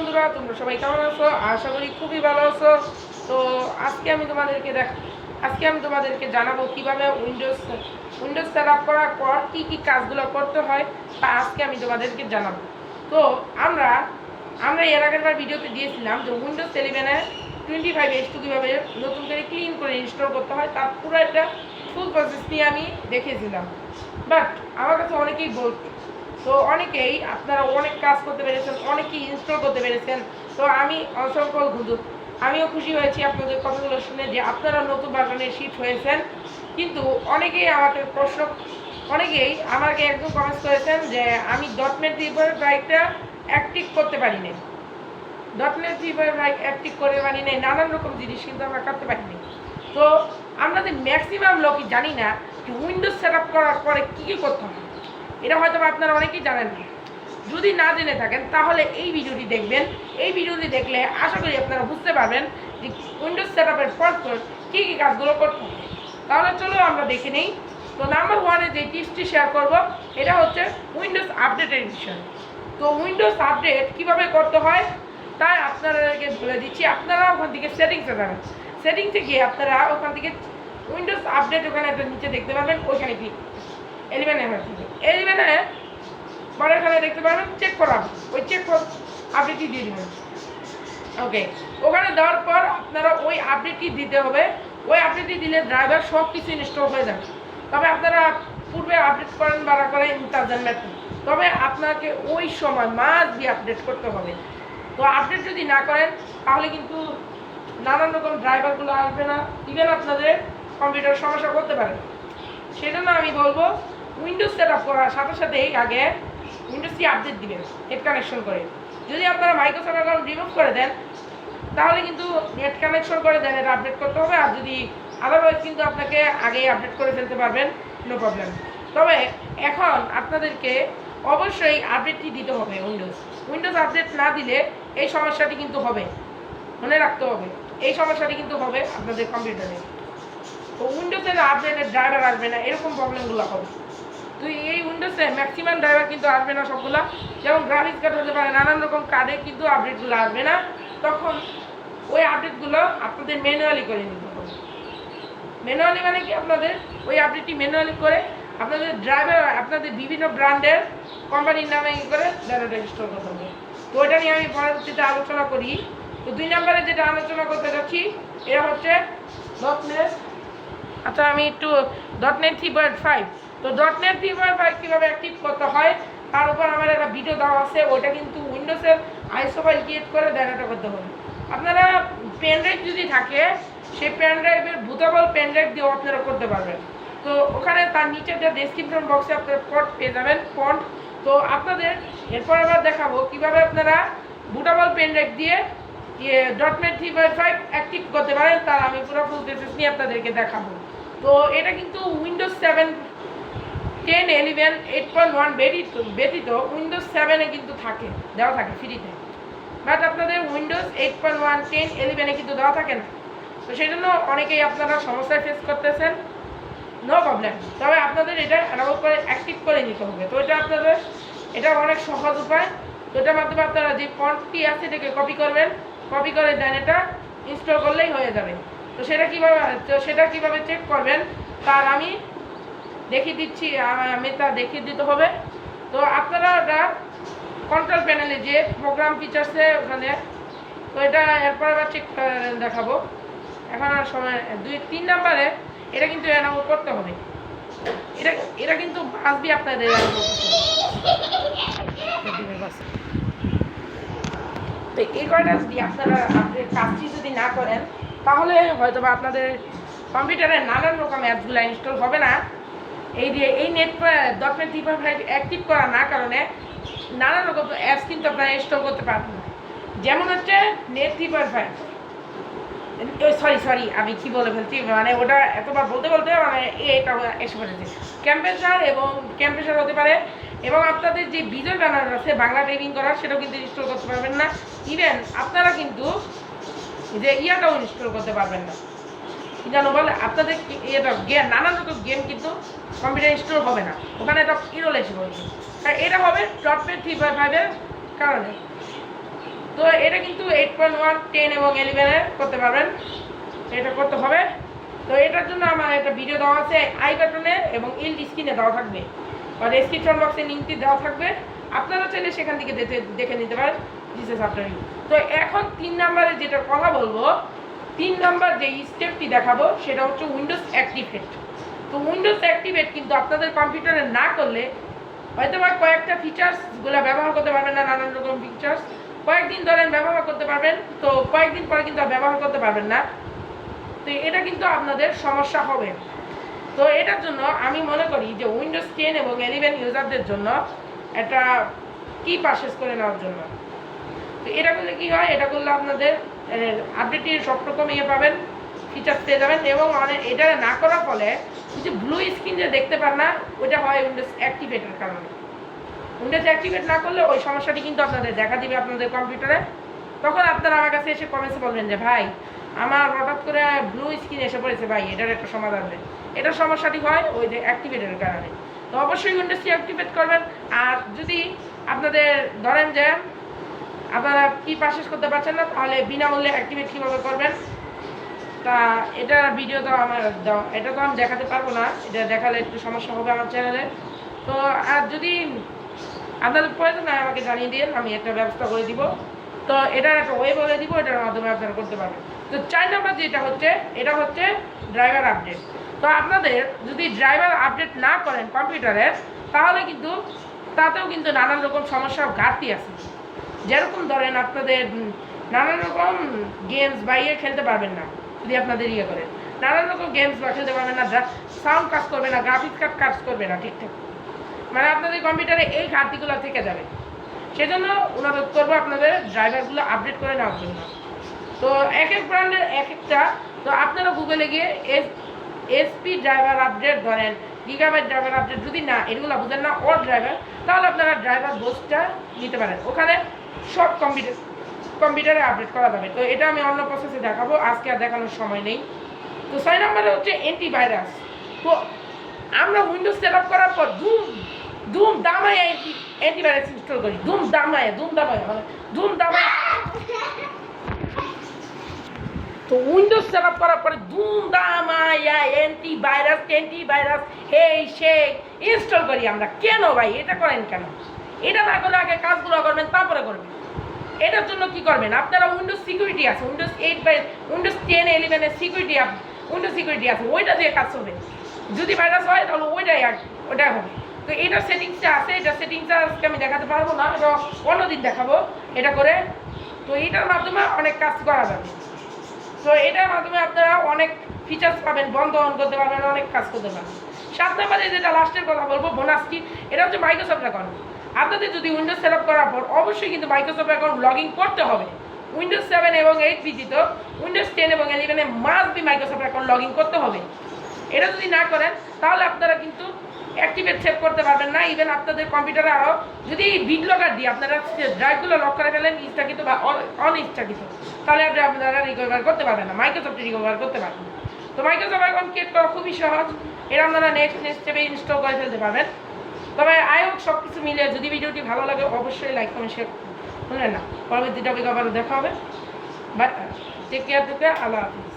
বন্ধুরা, তোমরা সবাই কেমন আছো? আশা করি খুবই ভালো আছো। তো আজকে আমি তোমাদেরকে দেখ আজকে আমি তোমাদেরকে জানাব কীভাবে উইন্ডোজ উইন্ডোজ সেট আপ করার পর কী কী কাজগুলো করতে হয়, তা আজকে আমি তোমাদেরকে জানাব। তো আমরা আমরা এর আগের বার ভিডিওতে দিয়েছিলাম যে উইন্ডোজ ইলেভেনে টোয়েন্টি ফাইভ এস টু কীভাবে নতুন করে ক্লিন করে ইনস্টল করতে হয় তার পুরো একটা ফুল প্রসেস নিয়ে আমি দেখেছিলাম বাট আমার কাছে অনেকেই বলতো তো অনেকেই, আপনারা অনেক কাজ করতে পেরেছেন, অনেকেই ইনস্টল করতে পেরেছেন। তো আমি অসংখ্য খুশি আমিও খুশি হয়েছি আপনাদের কথাগুলো শুনে যে আপনারা নতুন বাগানে শিফট হয়েছেন। কিন্তু অনেকেই আমাকে প্রশ্ন, অনেকেই আমাকে একদম কমেন্টস করেছেন যে আমি. ডটনেট রিভার বাইকটা অ্যাক্টিভ করতে পারি না ডটনেট রিভার বাইক অ্যাক্টিভ করে পারি না নানান রকম জিনিস কিন্তু আমরা করতে পারি না তো আমাদের ম্যাক্সিমাম লোকই জানি না যে উইন্ডোজ সেট আপ করার পরে কী কী করতে হবে। এটা হয়তো আপনারা অনেকেই জানেন যদি না জেনে থাকেন, তাহলে এই ভিডিওটি দেখবেন। এই ভিডিওটি দেখলে আশা করি আপনারা বুঝতে পারবেন যে উইন্ডোজ সেট আপের পর পর কী কী কাজগুলো করতে হবে। তাহলে চলো আমরা দেখে নিই। তো নাম্বার ওয়ানে যে টিপসটি শেয়ার করব, এটা হচ্ছে উইন্ডোজ আপডেটের বিষয় তো উইন্ডোজ আপডেট কীভাবে করতে হয়, তাই আপনাদেরকে বলে দিচ্ছি। আপনারা ওখান থেকে সেটিংসে যাবেন। সেটিংসে গিয়ে আপনারা ওখান থেকে উইন্ডোজ আপডেট ওখানে একটা নিচে দেখতে পাবেন। ওইখানে ক্লিক এলিভেনে হয়ে থাকে এলিভেনে পরে এখানে দেখতে পাবেন চেক করা ওই চেক আপডেটটি দিয়ে দেবেন। ওকে ওখানে দেওয়ার পর আপনারা ওই আপডেটটি দিতে হবে। ওই আপডেটটি দিলে ড্রাইভার সব কিছু ইনস্টল হয়ে যাবে। তবে আপনারা পূর্বে আপডেট করেন বাড়া করেন তার জানবেন তবে আপনাকে ওই সময় মাস দিয়ে আপডেট করতে হবে। তো আপডেট যদি না করেন, তাহলে কিন্তু নানান রকম ড্রাইভারগুলো আসবে না। ইভেন আপনাদের কম্পিউটার সমস্যা করতে পারে। সেটা না আমি বলব উইন্ডোজ সেট আপ করার সাথে সাথেই আগে উইন্ডোজটি আপডেট দিবেন নেট কানেকশন করে। যদি আপনারা মাইক্রোসফট অ্যাকাউন্ট রিমুভ করে দেন, তাহলে কিন্তু নেট কানেকশন করে দেন, এটা আপডেট করতে হবে। আর যদি আদারওয়াইজ কিন্তু আপনাকে আগেই আপডেট করে ফেলতে পারবেন নো প্রবলেম তবে এখন আপনাদেরকে অবশ্যই আপডেটটি দিতে হবে উইন্ডোজ উইন্ডোজ আপডেট না দিলে এই সমস্যাটি কিন্তু হবে। মনে রাখতে হবে, এই সমস্যাটি কিন্তু হবে আপনাদের কম্পিউটারে তো উইন্ডোজের আপডেটের ড্রাইভার আসবে না, এরকম প্রবলেমগুলো হবে। তো এই উইন্ডোজে ম্যাক্সিমাম ড্রাইভার কিন্তু আসবে না সবগুলা। যেমন গ্রাফিক্স কার্ড হতে পারে, নানান রকম কার্ডে কিন্তু আপডেটগুলো আসবে না। তখন ওই আপডেটগুলো আপনাদের ম্যানুয়ালি করে নিতে হবে। ম্যানুয়ালি মানে কি আপনাদের? ওই আপডেটটি ম্যানুয়ালি করে আপনাদের ড্রাইভার আপনাদের বিভিন্ন ব্র্যান্ডের কোম্পানির নামে করে ডাটা ইনস্টল করতে হবে। তো ওইটা নিয়ে আমি পরবর্তীতে আলোচনা করি। তো দুই নম্বরে যেটা আলোচনা করতে যাচ্ছি, এটা হচ্ছে ডটনেট আচ্ছা আমি একটু dot dot net three point five তো থ্রি পয়েন্ট ফাইভ কীভাবে অ্যাক্টিভ করতে হয়? তার উপর আমার একটা ভিডিও দেওয়া আছে, ওইটা কিন্তু উইন্ডোজের আইসো ফাইল ক্রিয়েট করে ডাটাটা করতে হবে। আপনারা পেন ড্রাইভ যদি থাকে, সেই পেন ড্রাইভের বুতাবল পেন ড্রাইভ দিয়েও আপনারা করতে পারবেন। তো ওখানে তার নিচে যে ডেসক্রিপশন বক্সে আপনারা ফন্ট পেয়ে যাবেন ফন্ট তো আপনাদের এরপর আবার দেখাবো কীভাবে আপনারা বুটাবল পেন ড্রাইভ দিয়ে ইয়ে dot net three point five active করতে পারেন, তার আমি পুরো ফুল প্রসেস নিয়ে আপনাদেরকে দেখাবো। তো এটা কিন্তু windows seven ten eleven eight point one ব্যতীত ব্যতীত উইন্ডোজ সেভেনে কিন্তু থাকে, দেওয়া থাকে ফ্রিতে বাট আপনাদের windows eight point one ten এলিভেনে কিন্তু দেওয়া থাকে না। তো সেই জন্য অনেকেই আপনারা সমস্যায় ফেস করতেছেন নো প্রবলেম তবে আপনাদের এটা অ্যালাউ করে অ্যাক্টিভ করে নিতে হবে। তো এটা আপনাদের, এটা অনেক সহজ উপায়। তো এটার মাধ্যমে আপনারা যে ফন্টটি আছে এটাকে কপি করবেন কপি করে দেন এটা ইনস্টল করলেই হয়ে যাবে। তো সেটা কীভাবে, তো সেটা কীভাবে চেক করবেন, তার আমি দেখিয়ে দিচ্ছি আমি তা দেখিয়ে দিতে হবে। তো আপনারা ওটা কন্ট্রোল প্যানেলে যে প্রোগ্রাম ফিচার্সে ওখানে, তো এটা এরপর আবার চেক দেখাবো। এখন আর সময়, দুই, তিন নাম্বারে এটা কিন্তু এনাবো করতে হবে। এটা এটা কিন্তু আসবি আপনাদের। তো এই কয়টা যদি আপনারা আপনাদের কাজটি যদি না করেন, তাহলে হয়তো আপনাদের কম্পিউটারে নানান রকম অ্যাপসগুলো ইনস্টল হবে না। এই যে, এই net three point five active করা না কারণে নানান রকম অ্যাপস কিন্তু আপনারা ইনস্টল করতে পারবেন। না যেমন হচ্ছে net point five sorry sorry আমি কি বলে ফেলছি? মানে ওটা এতবার বলতে বলতে মানে এটা এসে পড়েছে। ক্যাম্পেসার এবং ক্যাম্পেসার হতে পারে এবং আপনাদের যে বিজয় ব্যানার আছে, বাংলা টাইপিং করার, সেটাও কিন্তু ইনস্টল করতে পারবেন না। ইভেন আপনারা কিন্তু যে ইয়াটাও ইনস্টল করতে পারবেন না। জানো বলে? আপনাদের এটা গেম নানান রকম গেম কিন্তু কম্পিউটার ইনস্টল হবে না। ওখানে এটা ইরোল এসে পড়েছে আর এটা হবে ডট পেড থ্রি ফাইভ ফাইভের কারণে। তো এটা কিন্তু এইট পয়েন্ট ওয়ান টেন এবং ইলেভেনে করতে পারবেন। এটা করতে হবে। তো এটার জন্য আমার একটা ভিডিও দেওয়া আছে আই বাটনে এবং ইল স্ক্রিনে দেওয়া থাকবে। বা ডেসক্রিপশন বক্সে লিঙ্কটি দেওয়া থাকবে। আপনারা চাইলে সেখান থেকে দেখে নিতে পারেন। ইজ আফটার তো এখন তিন নাম্বারে যেটা কথা বলব তিন নম্বর যে স্টেপটি দেখাবো, সেটা হচ্ছে উইন্ডোজ অ্যাক্টিভেট তো উইন্ডোজ অ্যাক্টিভেট কিন্তু আপনাদের কম্পিউটারে না করলে হয়তো বা কয়েকটা ফিচার্সগুলো ব্যবহার করতে পারবেন না, নানান রকম ফিচার্স কয়েকদিন ধরেন ব্যবহার করতে পারবেন, তো কয়েকদিন পরে কিন্তু ব্যবহার করতে পারবেন না। তো এটা কিন্তু আপনাদের সমস্যা হবে। তো এটার জন্য আমি মনে করি যে উইন্ডোজ টেন এবং এলিভেন ইউজারদের জন্য একটা কি পারচেস করে নেওয়ার জন্য। তো এটা করলে কি হয়? এটা করলে আপনাদের আপডেটের সব রকম ইয়ে পাবেন ফিচার্স পেয়ে যাবেন এবং অনেক এটা না করার ফলে যে ব্লু স্ক্রিন যে দেখতে পান না, ওইটা হয় উইন্ডোজ অ্যাক্টিভেটের কারণে। উইন্ডোজ অ্যাক্টিভেট না করলে ওই সমস্যাটি কিন্তু আপনাদের দেখা দিবে আপনাদের কম্পিউটারে তখন আপনারা আমার কাছে এসে কমেন্টসে বলবেন যে, ভাই, আমার হঠাৎ করে ব্লু স্ক্রিন এসে পড়েছে, ভাই, এটার একটা সমাধান দেয় এটার সমস্যাটি হয় ওই যে অ্যাক্টিভেটের কারণে। তো অবশ্যই উইন্ডোজটি অ্যাক্টিভেট করবেন। আর যদি আপনাদের ধরেন যে আপনারা কি পারচেস করতে পারছেন না, তাহলে বিনামূল্যে অ্যাক্টিভেট কীভাবে করবেন? তা এটা ভিডিও তো আমার এটা তো আমি দেখাতে পারব না, এটা দেখালে একটু সমস্যা হবে আমার চ্যানেলে তো, আর যদি আপনাদের প্রয়োজন হয় আমাকে জানিয়ে দিন আমি একটা ব্যবস্থা করে দিব। তো এটার একটা ওয়ে বলে দিব, এটার মাধ্যমে আপনারা করতে পারবেন। তো চার নাম্বার যেটা হচ্ছে, এটা হচ্ছে ড্রাইভার আপডেট তো আপনাদের যদি ড্রাইভার আপডেট না করেন কম্পিউটারের তাহলে কিন্তু তাতেও কিন্তু নানান রকম সমস্যার ঘাটতি আছে। যেরকম ধরেন আপনাদের নানান রকম গেমস বা ইয়ে খেলতে পারবেন না, যদি আপনাদের ইয়ে করেন। নানান রকম গেমস বা খেলতে পারবেন না সাউন্ড কাজ করবে না গ্রাফিক্স কার্ড কাজ করবে না, ঠিকঠাক। মানে আপনাদের কম্পিউটারে এই ঘাটতিগুলো থেকে যাবে। সেজন্য অনুরোধ করব আপনাদের ড্রাইভারগুলো আপডেট করে নেওয়ার জন্য। তো এক এক ব্র্যান্ডের এক একটা, তো আপনারা গুগলে গিয়ে এস এসপি ড্রাইভার আপডেট ধরেন গিগাবাইট ড্রাইভার আপডেট যদি না, এগুলো বুঝেন না ওর ড্রাইভার তাহলে আপনারা ড্রাইভার বোস্টটা নিতে পারেন। ওখানে সব কম্পিউটার কম্পিউটারে আপডেট করা যাবে। তো এটা আমি অন্য প্রসেসে দেখাবো, আজকে আর দেখানোর সময় নেই। তো ছয় নম্বরে হচ্ছে অ্যান্টিভাইরাস তো আমরা উইন্ডোজ সেট আপ করার পর ধুম ধুম দামায় অ্যান্টিভাইরাস ইনস্টল করি। ধুম দামায় ধুম দামায় মানে ধুম দামায় তো উইন্ডোজ সেট আপ করার পরে ধুম দামায় অ্যান্টিভাইরাস অ্যান্টিভাইরাস এই সেই ইনস্টল করি আমরা। কেন ভাই? এটা করেন কেন? এটা না করলে আগে কাজগুলো করবেন, তারপরে করবেন। এটার জন্য কি করবেন? আপনারা উইন্ডোজ সিকিউরিটি আছে, windows eight by windows ten ইলেভেনের সিকিউরিটি উইন্ডোজ সিকিউরিটি আছে, ওইটা দিয়ে কাজ হবে। যদি ভাইরাস হয়, তাহলে ওইটাই আর ওটাই হবে। তো এটার সেটিংসটা আছে এটা সেটিংসটা আজকে আমি দেখাতে পারব না, এটা অন্যদিন দেখাবো। এটা করে, তো এটার মাধ্যমে অনেক কাজ করা যাবে। তো এটার মাধ্যমে আপনারা অনেক ফিচার্স পাবেন, বন্ধ অন করতে পারবেন, অনেক কাজ করতে পারবেন। সাত নম্বরে যেটা লাস্টের কথা বলব বোনাস কি এটা হচ্ছে মাইক্রোসফট অ্যাকাউন্ট আপনাদের যদি উইন্ডোজ সেট আপ করার পর, অবশ্যই কিন্তু মাইক্রোসফট অ্যাকাউন্ট লগ করতে হবে। উইন্ডোজ সেভেন এবং এইট ব্যতীত উইন্ডোজ টেন এবং ইলেভেনে must be Microsoft account log in করতে হবে। এটা যদি না করেন, তাহলে আপনারা কিন্তু অ্যাক্টিভেট সেভ করতে পারবেন না। ইভেন আপনাদের কম্পিউটারে আরও যদি এই বিট লগার দিয়ে আপনারা ড্রাইভগুলো লক করে ফেলেন ইচ্ছাকৃত বা অনিচ্ছাকৃত তাহলে আপনি আপনারা রিকভার করতে পারবেন না। মাইক্রোসফট রিকভার করতে পারবেন তো মাইক্রোসফট অ্যাকাউন্ট ক্রিয়েট করা খুবই সহজ। এর আপনারা নেক্সট নেক্সট স্টেপে ইনস্টল করে ফেলতে পারবেন। তবে আই হোক সব কিছু মিলে যদি ভিডিওটি ভালো লাগে, অবশ্যই লাইক কমেন্ট শেয়ার শুনলেন না। পরবর্তী টপিক আবার দেখা হবে। বাট টেক কেয়ার টুকে আল্লাহ হাফিজ।